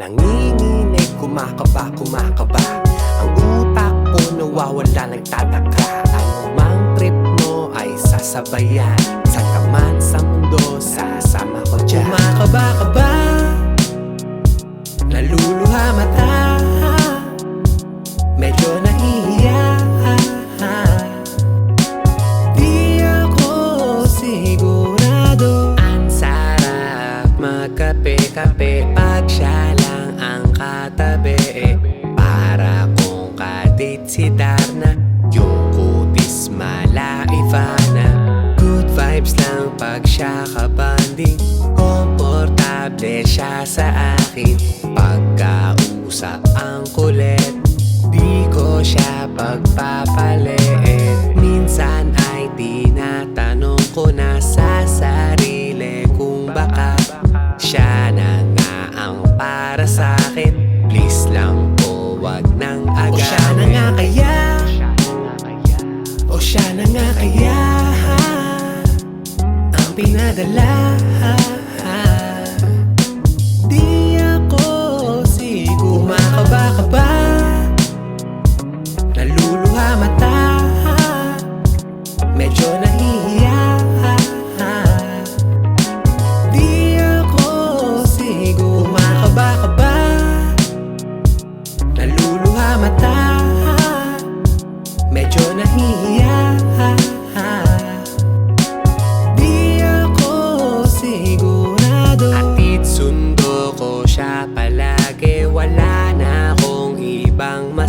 Nanginginig, kumakaba, kumakaba. Ang utak ko nawawala nagtataka. Ano mang trip mo ay sasabayan. Sa kaman sa mundo, sasama ko dyan. Kumakaba ka ba? Naluluha mata. Medyo nahihiya. Di ako sigurado. Ang sarap magkape-kape Pag siya katabi Para kung kadate si Darna Yung kutis malaifa na Good vibes lang pag siya kabanding. Komportable siya sa akin. Pagkausap ang kulit Di ko siya pagpapalit. Minsan ay tinatanong ko na sa sarili Kung baka Ang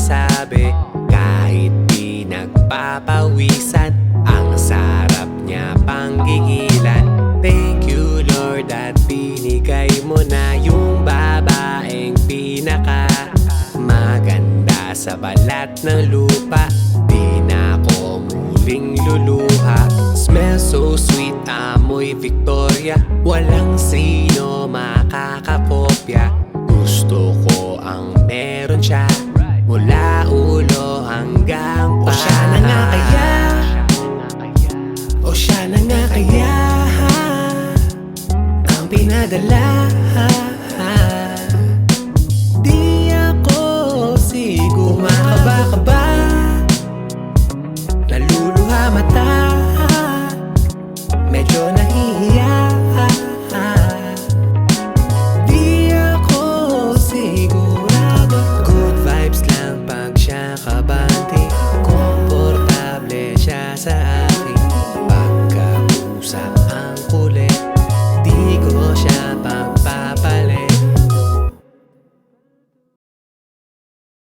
masabi Kahit di nagpapawisan Ang sarap niya panggigilan Thank you Lord at binigay mo na yung babaeng pinaka Maganda sa balat ng lupa. Di na ako muling luluha. Smell so sweet, amoy Victoria. Walang sino makakakopya. Gusto ko ang meron siya Mula ulo hanggang pa O siya na nga kaya? O siya na nga kaya? Ang pinadala.